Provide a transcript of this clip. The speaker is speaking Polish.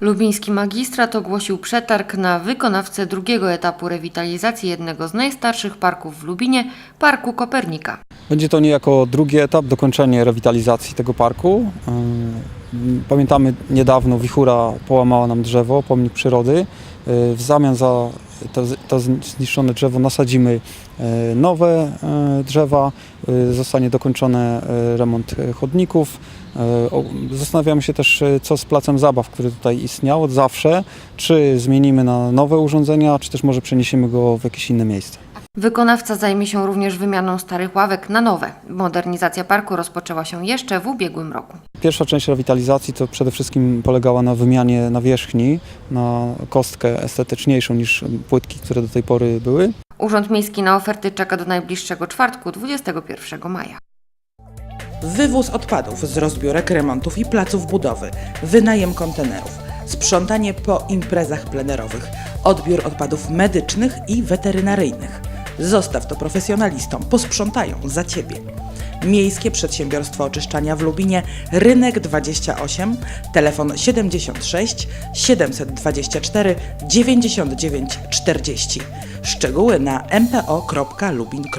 Lubiński magistrat ogłosił przetarg na wykonawcę drugiego etapu rewitalizacji jednego z najstarszych parków w Lubinie, Parku Kopernika. Będzie to niejako drugi etap, dokończenie rewitalizacji tego parku. Pamiętamy niedawno wichura połamała nam drzewo, pomnik przyrody. Yy, W zamian za to, to zniszczone drzewo nasadzimy yy, nowe yy, drzewa, zostanie dokończony remont chodników. Zastanawiamy się też, co z placem zabaw, który tutaj istniał od zawsze. Czy zmienimy na nowe urządzenia, czy też może przeniesiemy go w jakieś inne miejsce. Wykonawca zajmie się również wymianą starych ławek na nowe. Modernizacja parku rozpoczęła się jeszcze w ubiegłym roku. Pierwsza część rewitalizacji to przede wszystkim polegała na wymianie nawierzchni na kostkę estetyczniejszą niż płytki, które do tej pory były. Urząd Miejski na oferty czeka do najbliższego czwartku, 21 maja. Wywóz odpadów z rozbiórek, remontów i placów budowy, wynajem kontenerów, sprzątanie po imprezach plenerowych, odbiór odpadów medycznych i weterynaryjnych. Zostaw to profesjonalistom, posprzątają za Ciebie. Miejskie Przedsiębiorstwo Oczyszczania w Lubinie, Rynek 28, telefon 76 724 99 40. Szczegóły na mpo.lubin.pl